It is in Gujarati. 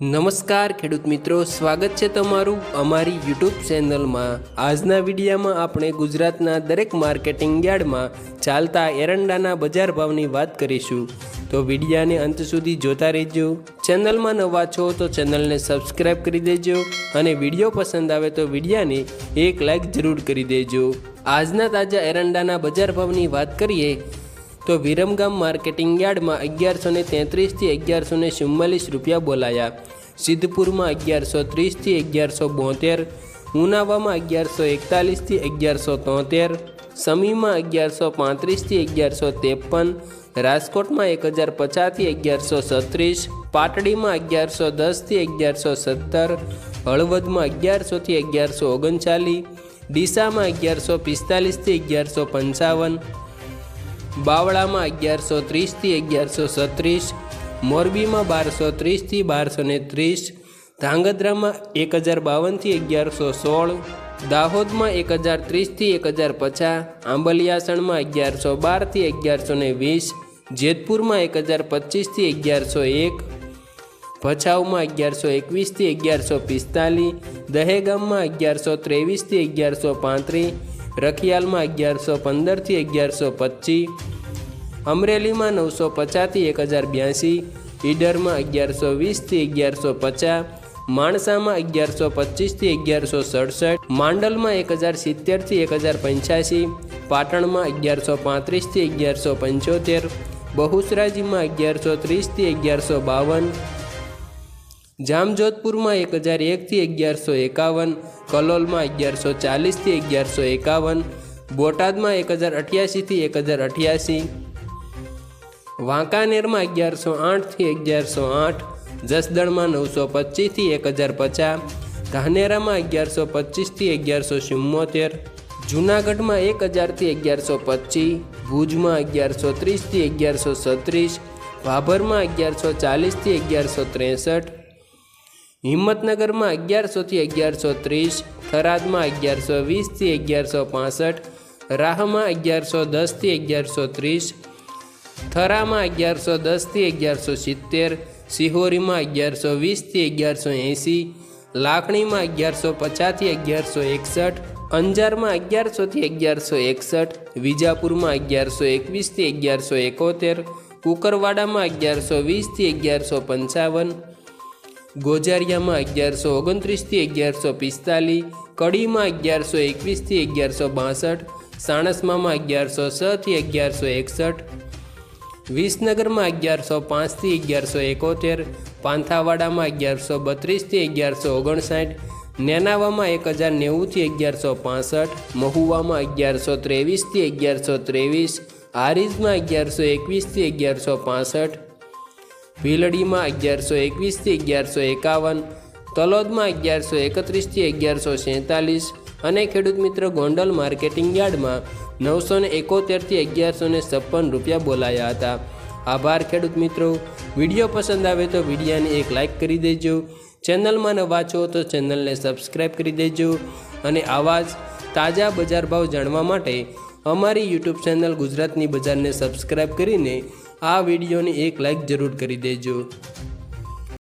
નમસ્કાર ખેડૂત મિત્રો, સ્વાગત છે તમારું અમારી યુટ્યુબ ચેનલમાં આજના વિડીયામાં આપણે ગુજરાતના દરેક માર્કેટિંગ યાર્ડમાં ચાલતા એરંડાના બજાર ભાવની વાત કરીશું. તો વિડીયાને અંત સુધી જોતા રહેજો. ચેનલમાં નવા છો તો ચેનલને સબસ્ક્રાઈબ કરી દેજો અને વીડિયો પસંદ આવે તો વિડીયાને એક લાઈક જરૂર કરી દેજો. આજના તાજા એરંડાના બજાર ભાવની વાત કરીએ તો વિરમગામ માર્કેટિંગ યાર્ડમાં અગિયારસો ને તેત્રીસથી અગિયારસો ને રૂપિયા બોલાયા. સિદ્ધપુરમાં અગિયારસો ત્રીસથી અગિયારસો બોતેર, ઉનાવામાં અગિયારસો એકતાલીસથી અગિયારસો તોતેર, સમીમાં અગિયારસો પાંત્રીસથી અગિયારસો ત્રેપન, રાજકોટમાં એક હજાર પચાસથી અગિયારસો છત્રીસ, પાટડીમાં અગિયારસો દસથી અગિયારસો સત્તર, હળવદમાં અગિયારસોથી અગિયારસો ઓગણચાલીસ ડીસામાં અગિયારસો પિસ્તાલીસથી અગિયારસો પંચાવન બાવળામાં અગિયારસો ત્રીસથી અગિયારસો છત્રીસ, મોરબીમાં બારસો ત્રીસથી બારસો ને ત્રીસ, ધાંગધ્રામાં એક હજાર બાવનથી અગિયારસો સોળ, દાહોદમાં એક હજાર ત્રીસથી એક હજાર પચાસ આંબલિયાસણમાં અગિયારસો બારથી અગિયારસો ને વીસ, જેતપુરમાં એક હજાર પચીસથી અગિયારસો એક, ભચાઉમાં અગિયારસો એકવીસથી અગિયારસો પિસ્તાલીસ, દહેગામમાં અગિયારસો ત્રેવીસથી અગિયારસો પાંત્રીસ રખિયાલમાં અગિયારસો પંદરથી અગિયારસો પચીસ અમરેલીમાં નવસો પચાસથી એક હજાર બ્યાસી, ઈડરમાં અગિયારસો વીસથી અગિયારસો પચાસ, માણસામાં અગિયારસો પચીસથી અગિયારસો સડસઠ, માંડલમાં એક હજાર સિત્તેરથી એક હજાર પંચ્યાસી, પાટણમાં અગિયારસો પાંત્રીસથી અગિયારસો પંચોતેર, બહુસરાજીમાં અગિયારસો ત્રીસથી અગિયારસો બાવન જામજોધપુરમાં એક હજાર એકથી અગિયારસો એકાવન, કલોલમાં અગિયારસો ચાલીસથી અગિયારસો એકાવન, બોટાદમાં એક હજાર અઠ્યાસીથી એક હજાર અઠ્યાસી, વાંકાનેરમાં અગિયારસો આઠથી અગિયારસો આઠ, જસદણમાં નવસો પચીસથી એક હજાર પચાસ, ધાનેરામાં અગિયારસો પચીસથી અગિયારસો ચુમ્મોતેર જૂનાગઢમાં એક હજારથી અગિયારસો પચીસ, ભુજમાં અગિયારસો ત્રીસથી અગિયારસો છત્રીસ ભાભરમાં અગિયારસો ચાલીસથી અગિયારસો ત્રેસઠ હિંમતનગરમાં અગિયારસોથી અગિયારસો ત્રીસ થરાદમાં અગિયારસો વીસથી અગિયારસો પાસઠ રાહમાં અગિયારસો દસથી અગિયારસો ત્રીસ થરામાં અગિયારસો દસથી અગિયારસો સિત્તેર સિહોરીમાં અગિયારસો વીસથી અગિયારસો એંસી લાખણીમાં અગિયારસો પચાસથી અગિયારસો એકસઠ અંજારમાં અગિયારસોથી અગિયારસો એકસઠ વિજાપુરમાં અગિયારસો એકવીસથી અગિયારસો એકોતેર કુકરવાડામાં અગિયારસો વીસથી અગિયારસો પંચાવન ગોજારિયામાં અગિયારસો ઓગણત્રીસથી અગિયારસો પિસ્તાલીસ, કડીમાં અગિયારસો એકવીસથી અગિયારસો બાસઠ સાણસમામાં અગિયારસો છથી અગિયારસો એકસઠ, વિસનગરમાં અગિયારસો પાંચથી અગિયારસો એકોતેર, પાંથાવાડામાં અગિયારસો બત્રીસથી અગિયારસો ઓગણસાઠ, નેનાવામાં એક હજાર નેવુંથી અગિયારસો પાસઠ, મહુવામાં અગિયારસો ત્રેવીસથી અગિયારસો ત્રેવીસ, હારીજમાં અગિયારસો એકવીસથી અગિયારસો પાસઠ ભીલડીમાં અગિયારસો એકવીસથી અગિયારસો એકાવન, તલોદમાં અગિયારસો એકત્રીસથી અગિયારસો સેંતાલીસ અને ખેડૂત મિત્ર ગોંડલ માર્કેટિંગ યાર્ડમાં નવસો ને એકોતેરથી અગિયારસો ને છપ્પન રૂપિયા બોલાયા હતા. આભાર ખેડૂત મિત્રો. વીડિયો પસંદ આવે તો વિડીયાને એક લાઇક કરી દેજો. ચેનલમાં નવા છો તો ચેનલને સબસ્ક્રાઈબ કરી દેજો. અને આવા જ તાજા બજાર ભાવ જાણવા માટે અમારી યુટ્યુબ ચેનલ ગુજરાતની બજારને સબસ્ક્રાઈબ કરીને આ વિડીયોને એક લાઇક જરૂર કરી દેજો.